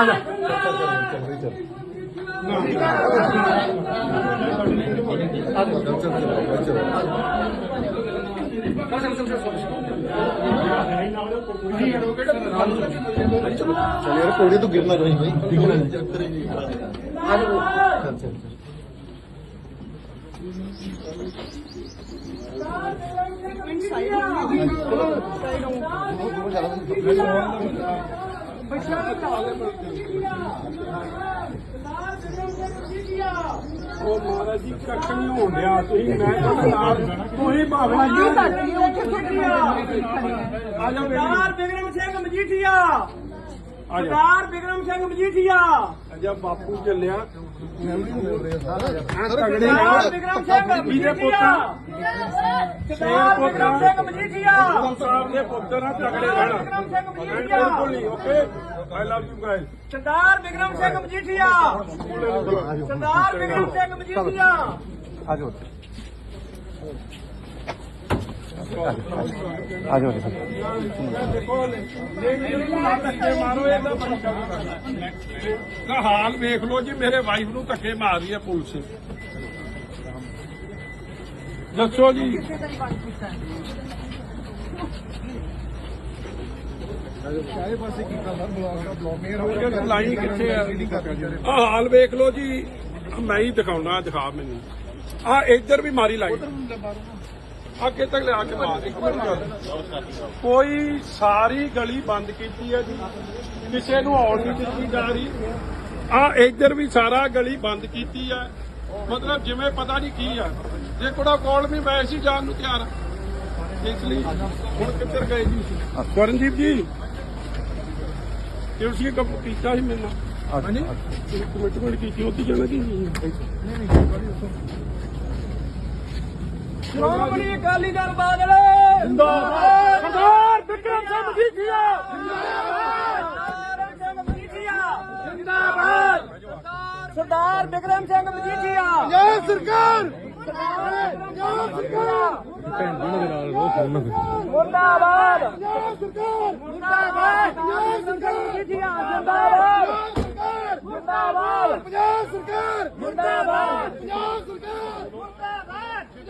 ਆ ਜਾ ਚੱਲ ਚੱਲ ਚੱਲ ਯਾਰ ਕੋੜੇ ਤੋਂ ਗਿਰਨਾ ਨਹੀਂ ਭਾਈ ਡਿੱਗਣਾ ਨਹੀਂ ਚੱਕਰ ਹੀ ਨਹੀਂ ਆ ਜਾ ਚੱਲ ਚੱਲ ਉਹ ਮਹਾਰਾਜ ਜੀ ਕੱਖ ਨਹੀਂ ਹੋਣ ਡਿਆ। ਤੁਸੀਂ ਮੈਂ ਤੁਹਾਡੇ ਨਾਲ ਤੁਸੀਂ ਭਾਵੇਂ ਆ। ਜਾਓ ਸਰਦਾਰ ਬਿਕਰਮ ਸਿੰਘ ਮਜੀਠੀਆ। ਆ ਸਰਦਾਰ ਬਿਕਰਮ ਸਿੰਘ ਮਜੀਠੀਆ। ਅਜਾ ਬਾਪੂ ਚੱਲਿਆ। ਤਗੜੇ ਸਰਦਾਰ ਬਿਕਰਮ ਸਿੰਘ ਵੀਰੇ ਮਜੀਠੀਆ। ਪੁੱਤਾਂ ਸਰਦਾਰ ਬਿਕਰਮ ਸਿੰਘ ਮਜੀਠੀਆ। ਸਾਹਿਬ ਦੇ ਪੁੱਤਰ ਨਾਲ। ਤਗੜੇ ਰਹਿਣਾ ਬਿਲਕੁਲ ਨਹੀਂ okay? I love you guys Sardar Bikram Singh Majithia. Sardar Bikram Singh Majithia. ਆ ਜਾਓ ਆ ਜਾਓ ਦੇਖੋ ਦਾ ਹਾਲ ਵੇਖ ਲਓ ਜੀ, ਮੇਰੇ ਵਾਈਫ ਨੂੰ ਧੱਕੇ ਮਾਰ ਰਹੀ ਹੈ ਪੁਲਿਸ। ਦੱਸੋ ਜੀ। ਲਾਈਨ ਕਿੱਥੇ ਆ? ਆ ਹਾਲ ਵੇਖ ਲਓ ਜੀ। ਮੈਂ ਹੀ ਦਿਖਾਉਣਾ ਦਿਖਾ ਮੈਨੂੰ। ਆ ਇੱਧਰ ਵੀ ਮਾਰੀ ਲਾਈ ਅੱਗੇ ਤੱਕ ਲਿਆ ਕੇ ਮਾਰ ਇੱਕ ਮਿੰਟ ਗੱਲ ਕੋਈ ਸਾਰੀ ਗਲੀ ਬੰਦ ਕੀਤੀ ਹੈ ਜੀ। ਕਿਸੇ ਨੂੰ ਆਉਣ ਨਹੀਂ ਦਿੱਤੀ ਜਾ ਰਹੀ। ਆ ਇੱਧਰ ਵੀ ਸਾਰਾ ਗਲੀ ਬੰਦ ਕੀਤੀ ਹੈ। ਮਤਲਬ ਜਿਵੇਂ ਪਤਾ ਨਹੀਂ ਕੀ ਆ। ਜੇ ਕੋੜਾ ਕੋਲ ਵੀ ਮੈਂ ਸੀ ਜਾਣ ਨੂੰ ਤਿਆਰ। ਹਾਂ। ਇਸ ਲਈ ਹੁਣ ਕਿੱਧਰ ਗਏ ਜੀ? ਕਰਨਜੀਤ ਜੀ ਤੁਸੀਂ ਕੰਮ ਕੀਤਾ ਸੀ ਮੇਰੇ ਨਾਲ? ਹਾਂਜੀ? ਕਮਿਟਮੈਂਟ ਕੀਤੀ ਉੱਥੇ ਜਾਣਾ ਕੀ? ਸ਼੍ਰੋਮਣੀ ਅਕਾਲੀ ਦਲ ਬਾਦਲ। ਜਿੰਦਾਬਾਦ। ਸਰਦਾਰ ਬਿਕਰਮ ਸਿੰਘ ਮਜੀਠੀਆ। ਜਿੰਦਾਬਾਦ। ਸਰਦਾਰ ਬਿਕਰਮ ਸਿੰਘ ਮਜੀਠੀਆ। ਜੈ ਸਰਕਾਰ ਜੈ ਸਰਕਾਰ ਭੈਣ ਜੀ ਦੇ ਨਾਲ ਰੋਜ਼ ਫੋਨ ਮੁਰਦਾਬਾਦ। ਜੈ ਸਰਕਾਰ। ਮੁਰਦਾਬਾਦ ਜੈ ਸਰਕਾਰ ਮਜੀਠੀਆ ਜਿੰਦਾਬਾਦ। ਮੁਰਦਾਬਾਦ। ਜੈ ਸਰਕਾਰ। ਮੁਰਦਾਬਾਦ। ਜੈ ਸਰਕਾਰ।